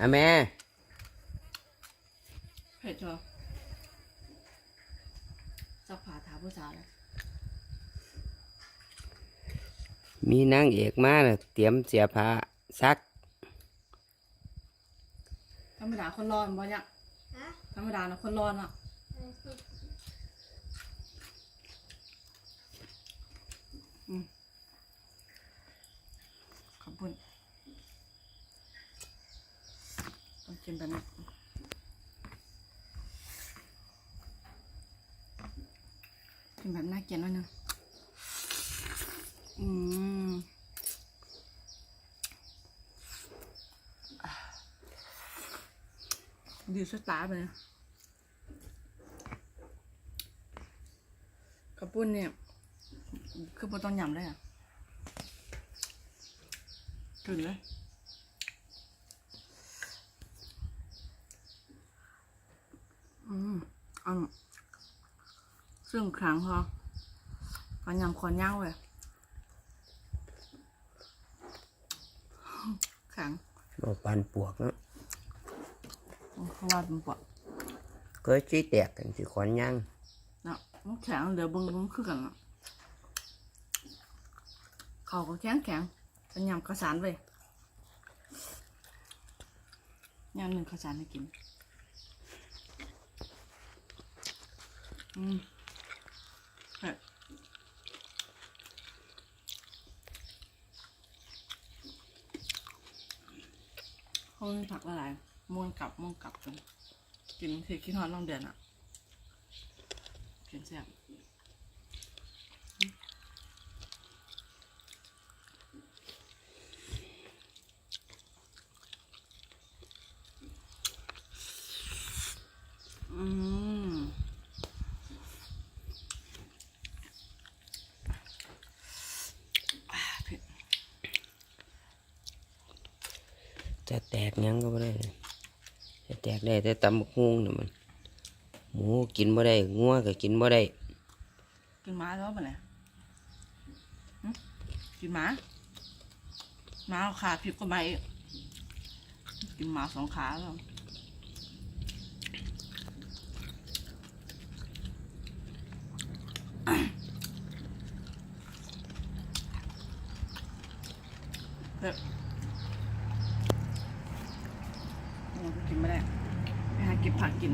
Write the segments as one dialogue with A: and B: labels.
A: อะแม่
B: เผ็ดเหรอสักผาถามผู้สาวเลย
A: มีนางเอกมาแล้วเตรียมเสียผ้าซัก
B: ธรรมดาคนร้อนบ่เนี่ย
C: ฮะ
B: ธรรมดานะคนร้อนอะขอบคุณต้องกินแบบนี้ กินแบบน่าเกลียดหน่อยหนึงอืมอะดีสุดตาไปเลยกระปุ้นเนี่ย คือบ่ต้องยำเลยอะขึ้นเลยอืมอัน ซึ่งครั้งพอก็ยำคอนย่างเว้ยแข็ง
A: บ่ปานปวกเนาะ
B: เพราะว่ามันปวด
A: เคยชี้แตกกันสิขอนยัง
B: เนาะมันแข็งเดี๋ยวเบึงมันคือกันเนาะเขาก็แข็งแข็งเป็นยำข้าวสารเว้ยยำหนึ่งข้าวสารให้กิน อืมเผ็ด เขามีผักละลายม่วงกลับม่วงกลับจนกินทีคิดฮอดน้องเดือนอะกินแซ่บอืมอ่าเผ็ด
A: จะแตกยังก็ไม่ได้จะแตกได้แต่ตำบักฮุงน่ยมัน หมูกินบ่ได้งัวก็กินบ่ได้
B: กินหมาแล้วปะเนี่ยกินหมาหมาเอาขาผิดก็ไม่กินหมาสองขาแล้ว เด็กมันก็กินไม่ได้ ไปหา เก็บผักกิน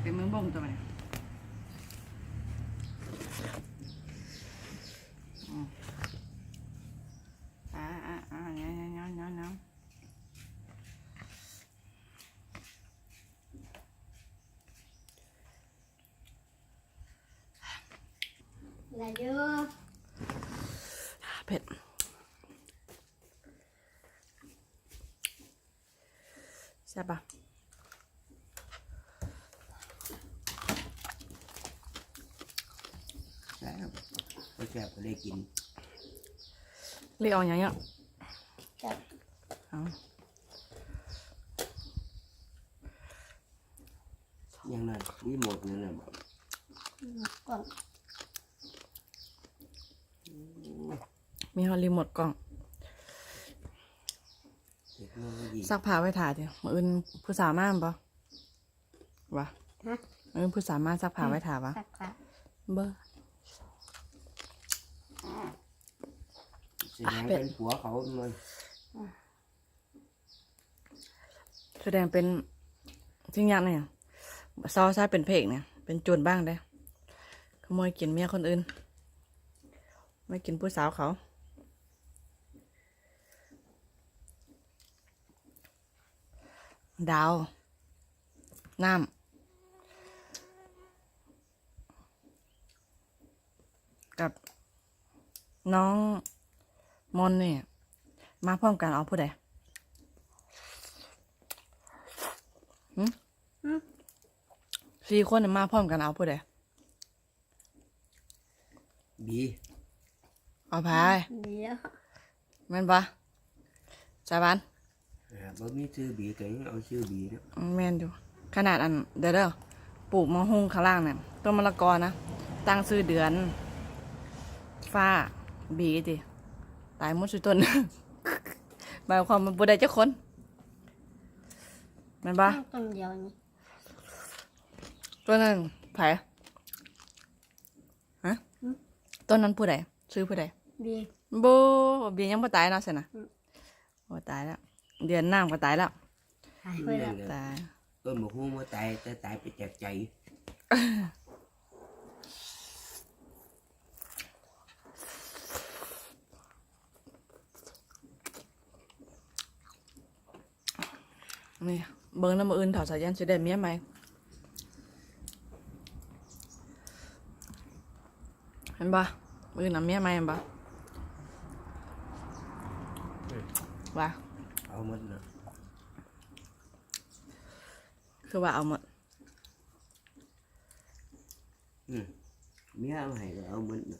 B: เป็นมือบ่งตัวไหนอืมอ่าอ่าอ่าเนี่ยเนี่ยเนี่ยเนี่ยเนี่ย
C: ลาเยอะ
B: เผ็ดใช่บปะ
A: แซ่บบ่แซ่บก็ได้กิน
B: เรียกเอาอย่างเงี้ย
C: จับ
B: เอา
A: อย่างนั้นมีหมดนั่นน่ะบ่
C: ก่อน
B: มีฮอลลีหมดกล่อง
A: เทคโนโลยี
B: ซักผ้าไว้ถ่ายดิมืออื่นผู้สาวมากปะวะ
C: ฮะ
B: มืออื่นผู้สาวมากซักผ้าไว้ถ่ายวะ
C: สักพัก
B: เบอร์
A: แสดงเป็นผัวเขามัน
B: แสดงเป็นจริงอย่างเนี่ยซอใช่เป็นเพกเนี่ย เป็นโจรบ้างได้ขโมยกินเมียคนอื่น ไม่กินผู้สาวเขา ดาว น้ำ กับน้อง มอนเนี่ยมาพร้อมกันเอาผู้ใดหึสี่คนน่ะมาพร้อมกันเอาผู้ใด
A: บี
B: เอาพาย
C: เดี๋ยว
B: แม่นปะสาบาน
A: อ่าบ่มีชื่อบีก็ยังเอาชื่อบีเนาะ
B: อืมแม่นอยู่ขนาดอันเดี๋ยวเด้อปลูกมะฮุงข้างล่างเนี่ยต้นมะละกอนะตั้งซื้อเดือน ฟ้าบีดิ ตายหมดสุดต้นหมายความมันบุได้เจ้าคนแมันปะ
C: ต้นเดียวนี่
B: ต้นนั้นไผฮะต้นนั้นผู้ใดซื้อผู้ใด
C: บี
B: โบเบียร์ยังบ่ตายเนาะสินะ
C: อืม
B: บ่ตายแล้วเดือนน้ำก็ตายแล้ว
C: หายไปแล้ว
B: ตาย
A: ต้นบกฮู้มาตายแต่ตายไปจากใจ
B: นี่เบิ่งน้ำมืออื่นเถาสายันสิได้เมียไหมเห็นปะมืออื่นนำเมียไหมเห็นปะว่า
A: เอาหมดนะ
B: คือว่าเอาหมด
A: อืมเมียเอาให้ก็เอาหมดนะ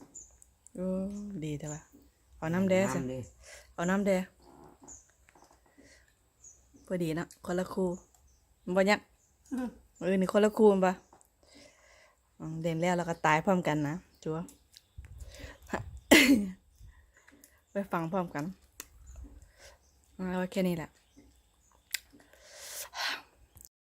B: โอ้ดีแต่ว่าเอาน้ำแดงสิ
A: น้ำเด้
B: เอาน้ำแดง พอดีนะคนละคู่มันบ่ยัก
C: อืม
B: เออนี่คนละคู่มันปะอืมเด่นแล้วเราก็ตายพร้อมกันนะจัวไปฟังพร้อมกันเอาไว้แค่นี้แหละ